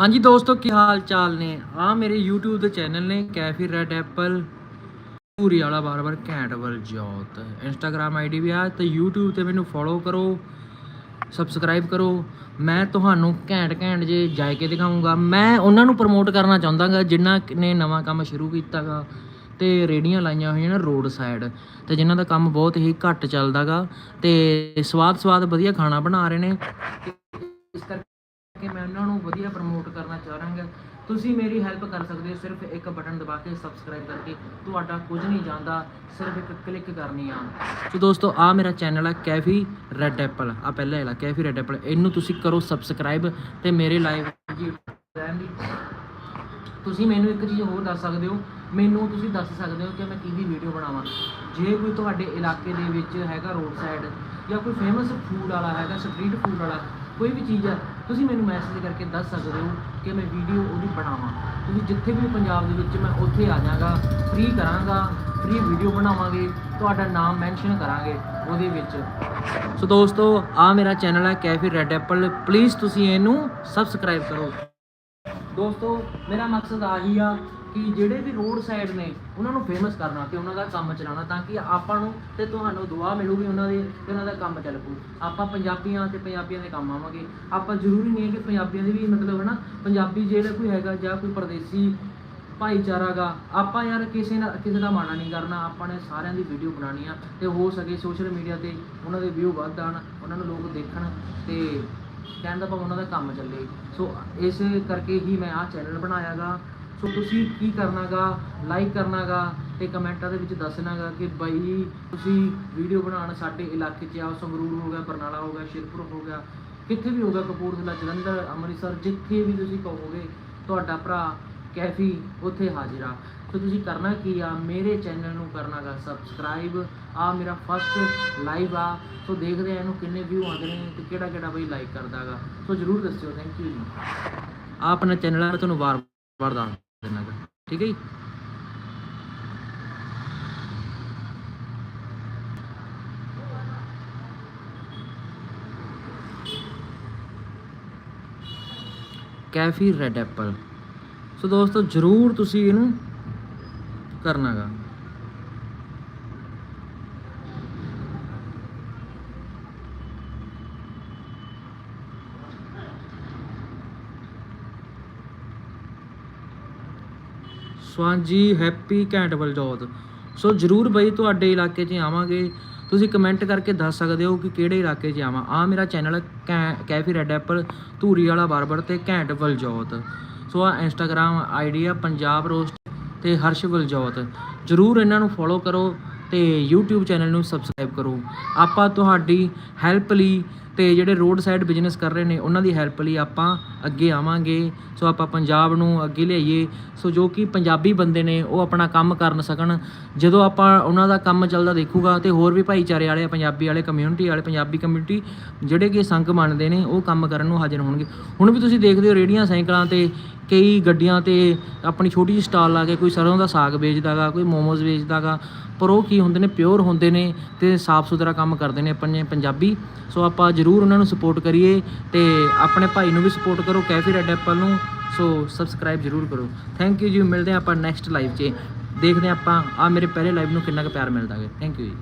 ਹਾਂਜੀ ਦੋਸਤੋ, ਕੀ ਹਾਲ ਚਾਲ ਨੇ? ਆ ਮੇਰੇ YouTube ਦੇ ਚੈਨਲ ਨੇ, ਕੈਫੀ ਰੈਡ ਐਪਲ ਪੂਰੀ ਵਾਲਾ ਬਾਰ-ਬਾਰ ਘੈਂਟਵਲ ਜੋਤ Instagram ਆਈਡੀ ਵੀ ਆ, ਤੇ YouTube ਤੇ ਮੈਨੂੰ ਫੋਲੋ ਕਰੋ ਸਬਸਕ੍ਰਾਈਬ ਕਰੋ। ਮੈਂ ਤੁਹਾਨੂੰ ਘੈਂਟ ਘੈਂਟ ਜੇ ਜਾਇਕੇ ਦਿਖਾਉਂਗਾ ਮੈਂ ਉਹਨਾਂ ਨੂੰ ਪ੍ਰਮੋਟ ਕਰਨਾ ਚਾਹੁੰਦਾਗਾ, ਜਿਨ੍ਹਾਂ ਨੇ ਨਵਾਂ ਕੰਮ ਸ਼ੁਰੂ ਕੀਤਾਗਾ, ਤੇ ਰੇੜੀਆਂ ਲਾਈਆਂ ਹੋਈਆਂ ਨੇ ਰੋਡ ਸਾਈਡ। ਤੇ ਜਿਨ੍ਹਾਂ ਦਾ ਕੰਮ ਬਹੁਤ ਹੀ ਘੱਟ ਚੱਲਦਾਗਾ, ਤੇ ਸਵਾਦ ਸਵਾਦ ਵਧੀਆ ਖਾਣਾ ਬਣਾ ਰਹੇ ਨੇ। ਇਸ ਕਰਕੇ ਮੈਂ ਉਹਨਾਂ ਨੂੰ ਵਧੀਆ ਪ੍ਰਮੋਟ ਕਰਨਾ ਚਾਹ ਰਹਾਂਗਾ ਤੁਸੀਂ ਮੇਰੀ ਹੈਲਪ ਕਰ ਸਕਦੇ ਹੋ ਸਿਰਫ ਇੱਕ ਬਟਨ ਦਬਾ ਕੇ ਸਬਸਕ੍ਰਾਈਬ ਕਰਕੇ। ਤੁਹਾਡਾ ਕੁਝ ਨਹੀਂ ਜਾਂਦਾ, ਸਿਰਫ ਇੱਕ ਕਲਿੱਕ ਕਰਨੀ ਆ। ਸੋ ਦੋਸਤੋ ਆ ਮੇਰਾ ਚੈਨਲ ਹੈ ਕੈਫੀ ਰੈੱਡ ਐਪਲ ਆ ਪਹਿਲਾ ਵਾਲਾ, ਕੈਫੀ ਰੈੱਡ ਐਪਲ ਇਹਨੂੰ ਤੁਸੀਂ ਕਰੋ ਸਬਸਕ੍ਰਾਈਬ ਤੇ ਮੇਰੇ ਲਾਈਵ ਜੀ ਤੁਸੀਂ ਮੈਨੂੰ ਇੱਕ ਚੀਜ਼ ਹੋਰ ਦੱਸ ਸਕਦੇ ਹੋ। ਮੈਨੂੰ ਤੁਸੀਂ ਦੱਸ ਸਕਦੇ ਹੋ ਕਿ ਮੈਂ ਕਿਹਦੀ ਵੀਡੀਓ ਬਣਾਵਾਂ। ਜੇ ਕੋਈ ਤੁਹਾਡੇ ਇਲਾਕੇ ਦੇ ਵਿੱਚ ਹੈਗਾ ਰੋਡ ਸਾਈਡ ਜਾਂ ਕੋਈ ਫੇਮਸ ਫੂਡ ਵਾਲਾ ਹੈਗਾ ਸਟਰੀਟ ਫੂਡ ਵਾਲਾ ਕੋਈ ਵੀ ਚੀਜ਼ ਹੈ ਤੁਸੀਂ ਮੈਨੂੰ ਮੈਸੇਜ ਕਰਕੇ ਦੱਸ ਸਕਦੇ ਹੋ ਕਿ ਮੈਂ ਵੀਡੀਓ ਉਹਦੀ ਬਣਾਵਾਂ। ਤੁਸੀਂ ਜਿੱਥੇ ਵੀ ਪੰਜਾਬ ਦੇ ਵਿੱਚ ਮੈਂ ਉੱਥੇ ਆ ਜਾਵਾਂਗਾ ਫ੍ਰੀ ਕਰਾਂਗਾ ਫ੍ਰੀ ਵੀਡੀਓ ਬਣਾਵਾਂਗੇ, ਤੁਹਾਡਾ ਨਾਮ ਮੈਂਸ਼ਨ ਕਰਾਂਗੇ ਉਹਦੇ ਵਿੱਚ। ਸੋ ਦੋਸਤੋ ਆ ਮੇਰਾ ਚੈਨਲ ਹੈ ਕੈਫੀ ਰੈੱਡ ਐਪਲ ਪਲੀਜ਼ ਤੁਸੀਂ ਇਹਨੂੰ ਸਬਸਕ੍ਰਾਈਬ ਕਰੋ। ਦੋਸਤੋ, ਮੇਰਾ ਮਕਸਦ ਆਹੀ ਆ ਕਿ ਜਿਹੜੇ ਵੀ ਰੋਡ ਸਾਈਡ ਨੇ, ਉਹਨਾਂ ਨੂੰ ਫੇਮਸ ਕਰਨਾ ਤੇ ਉਹਨਾਂ ਦਾ ਕੰਮ ਚਲਾਉਣਾ ਤਾਂ ਕਿ ਆਪਾਂ ਨੂੰ ਤੇ ਤੁਹਾਨੂੰ ਦੁਆ ਮਿਲੂਗੀ ਉਹਨਾਂ ਦੀ, ਤੇ ਉਹਨਾਂ ਦਾ ਕੰਮ ਚੱਲ ਪੂ ਆਪਾਂ ਪੰਜਾਬੀਆਂ ਤੇ ਪੰਜਾਬੀਆਂ ਦੇ ਕੰਮ ਆਵਾਂਗੇ। ਆਪਾਂ ਜ਼ਰੂਰੀ ਨਹੀਂ ਹੈ ਕਿ ਪੰਜਾਬੀਆਂ ਦੇ ਵੀ ਮਤਲਬ ਹੈ ਨਾ ਪੰਜਾਬੀ ਜਿਹੜਾ ਕੋਈ ਹੈਗਾ ਜਾਂ ਕੋਈ ਪਰਦੇਸੀ ਭਾਈਚਾਰਾ ਗਾ, ਆਪਾਂ ਯਾਰ ਕਿਸੇ ਨਾਲ, ਕਿਸੇ ਦਾ ਮਾਣਾ ਨਹੀਂ ਕਰਨਾ। ਆਪਾਂ ਨੇ ਸਾਰਿਆਂ ਦੀ ਵੀਡੀਓ ਬਣਾਉਣੀ ਆ ਤੇ ਹੋ ਸਕੇ ਸੋਸ਼ਲ ਮੀਡੀਆ ਤੇ ਉਹਨਾਂ ਦੇ ਵਿਊ ਵੱਧ ਆਣ ਉਹਨਾਂ ਨੂੰ ਲੋਕ ਦੇਖਣ ਤੇ ਕਹਿਣ ਦਾ ਭਾਵ ਉਹਨਾਂ ਦਾ ਕੰਮ ਚੱਲੇ। ਸੋ ਇਸ ਕਰਕੇ ਹੀ ਮੈਂ ਆਹ ਚੈਨਲ ਬਣਾਇਆਗਾ ਸੋ ਤੁਸੀਂ ਕੀ ਕਰਨਾਗਾ ਲਾਈਕ ਕਰਨਾਗਾ ਤੇ ਕਮੈਂਟਾਂ ਦੇ ਵਿੱਚ ਦੱਸਣਾਗਾ ਕਿ ਬਾਈ ਤੁਸੀਂ ਵੀਡੀਓ ਬਣਾਉਣ ਸਾਡੇ ਇਲਾਕੇ 'ਚ ਆਓ ਸੰਗਰੂਰ ਹੋ ਗਿਆ, ਬਰਨਾਲਾ ਹੋ ਗਿਆ, ਸ਼ਿਰਪੁਰ ਹੋ ਗਿਆ, ਕਿੱਥੇ ਵੀ ਹੋਗਾ ਕਪੂਰਥਲਾ, ਜਲੰਧਰ, ਅੰਮ੍ਰਿਤਸਰ, ਜਿੱਥੇ ਵੀ ਤੁਸੀਂ ਕਹੋਗੇ, ਤੁਹਾਡਾ ਭਰਾ ਕੈਫੀ ਉੱਥੇ ਹਾਜ਼ਰ ਆ। ਸੋ ਤੁਸੀਂ ਕਰਨਾ ਕੀ ਆ, ਮੇਰੇ ਚੈਨਲ ਨੂੰ ਕਰਨਾਗਾ ਸਬਸਕ੍ਰਾਈਬ ਆ ਮੇਰਾ ਫਸਟ ਲਾਈਵ ਆ। ਸੋ ਦੇਖਦੇ ਆ ਇਹਨੂੰ ਕਿੰਨੇ ਵਿਊ ਆਉਂਦੇ ਨੇ ਤੇ ਕਿਹੜਾ ਕਿਹੜਾ ਬਈ ਲਾਈਕ ਕਰਦਾਗਾ। ਸੋ ਜਰੂਰ ਦੱਸਿਓ ਥੈਂਕ ਯੂ ਜੀ। ਆ ਆਪਣਾ ਚੈਨਲ ਆ, ਮੈਂ ਤੁਹਾਨੂੰ ਵਾਰ ਵਾਰ ਦੱਸ ਦਿੰਨਾਗਾ ਠੀਕ ਹੈ ਜੀ? Kaifi red Apple. ਸੋ ਦੋਸਤੋ ਜਰੂਰ ਤੁਸੀਂ ਇਹਨੂੰ ਕਰਨਾਗਾ। ਸਵਾਂਜੀ ਹੈਪੀ ਕੈਂਟਵਲ ਜੋਤ ਸੋ ਜਰੂਰ ਬਈ ਤੁਹਾਡੇ ਇਲਾਕੇ 'ਚ ਆਵਾਂਗੇ। ਤੁਸੀਂ ਕਮੈਂਟ ਕਰਕੇ ਦੱਸ ਸਕਦੇ ਹੋ ਕਿ ਕਿਹੜੇ ਇਲਾਕੇ 'ਚ ਆਵਾਂ। ਆ ਮੇਰਾ channel Kaifi red Apple, Dhuri ਵਾਲਾ ਬਾਰਬਰ ਤੇ ਘੈਂਟਵਲ ਜੋਤ ਸੋ ਆ ਇੰਸਟਾਗ੍ਰam ਆਈਡੀ ਆ, ਪੰਜਾਬ ਰੋਸਟ ਤੇ ਹਰਸ਼ ਜੋਤ ਜਰੂਰ ਇਹਨਾਂ ਨੂੰ ਫੋਲੋ ਕਰੋ ਤੇ YouTube ਚੈਨਲ ਨੂੰ ਸਬਸਕ੍ਰਾਈਬ ਕਰੋ। ਆਪਾਂ ਤੁਹਾਡੀ ਹੈਲਪ ਲਈ ਤੇ ਜਿਹੜੇ ਰੋਡ ਸਾਈਡ ਬਿਜ਼ਨਸ ਕਰ ਰਹੇ ਨੇ, ਉਹਨਾਂ ਦੀ ਹੈਲਪ ਲਈ ਆਪਾਂ ਅੱਗੇ ਆਵਾਂਗੇ। ਸੋ ਆਪਾਂ ਪੰਜਾਬ ਨੂੰ ਅੱਗੇ ਲਿਆਈਏ। ਸੋ ਜੋ ਕਿ ਪੰਜਾਬੀ ਬੰਦੇ ਨੇ, ਉਹ ਆਪਣਾ ਕੰਮ ਕਰਨ ਸਕਣ। ਜਦੋਂ ਆਪਾਂ ਉਹਨਾਂ ਦਾ ਕੰਮ ਚੱਲਦਾ ਦੇਖੂਗਾ ਤੇ ਹੋਰ ਵੀ ਭਾਈਚਾਰੇ ਵਾਲੇ, ਪੰਜਾਬੀ ਵਾਲੇ ਕਮਿਊਨਿਟੀ ਵਾਲੇ, ਪੰਜਾਬੀ ਕਮਿਊਨਿਟੀ ਜਿਹੜੇ ਕਿ ਸੰਗ ਮੰਨਦੇ ਨੇ, ਉਹ ਕੰਮ ਕਰਨ ਨੂੰ ਹਾਜ਼ਰ ਹੋਣਗੇ। ਹੁਣ ਵੀ ਤੁਸੀਂ ਦੇਖਦੇ ਹੋ ਰੇੜੀਆਂ, ਸਾਈਕਲਾਂ ਤੇ ਕਈ ਗੱਡੀਆਂ ਤੇ ਆਪਣੀ ਛੋਟੀ ਜਿਹੀ ਸਟਾਲ ਲਾ ਕੇ ਕੋਈ ਸਰੋਂ ਦਾ ਸਾਗ ਵੇਚਦਾਗਾ, ਕੋਈ ਮੋਮੋਜ਼ ਵੇਚਦਾਗਾ। ਪਰ ਉਹ ਕੀ ਹੁੰਦੇ ਨੇ ਪਿਓਰ ਹੁੰਦੇ ਨੇ ਤੇ ਸਾਫ਼ ਸੁਥਰਾ ਕੰਮ ਕਰਦੇ ਨੇ ਆਪਣੇ ਪੰਜਾਬੀ। ਸੋ ਆਪਾਂ ਜਰੂਰ ਉਹਨਾਂ ਨੂੰ ਸਪੋਰਟ ਕਰੀਏ ਤੇ ਆਪਣੇ ਭਾਈ ਨੂੰ ਵੀ ਸਪੋਰਟ ਕਰੋ, ਕੈਫੀ ਰੈਡ ਐਪਲ ਨੂੰ। ਸੋ ਸਬਸਕ੍ਰਾਈਬ ਜਰੂਰ ਕਰੋ। ਥੈਂਕ ਯੂ ਜੀ, ਮਿਲਦੇ ਹਾਂ ਆਪਾਂ ਨੈਕਸਟ ਲਾਈਵ 'ਚ। ਦੇਖਦੇ ਹਾਂ ਆਪਾਂ ਆ ਮੇਰੇ ਪਹਿਲੇ ਲਾਈਵ ਨੂੰ ਕਿੰਨਾ ਕੁ ਪਿਆਰ ਮਿਲਦਾ ਹੈ ਥੈਂਕ ਯੂ ਜੀ।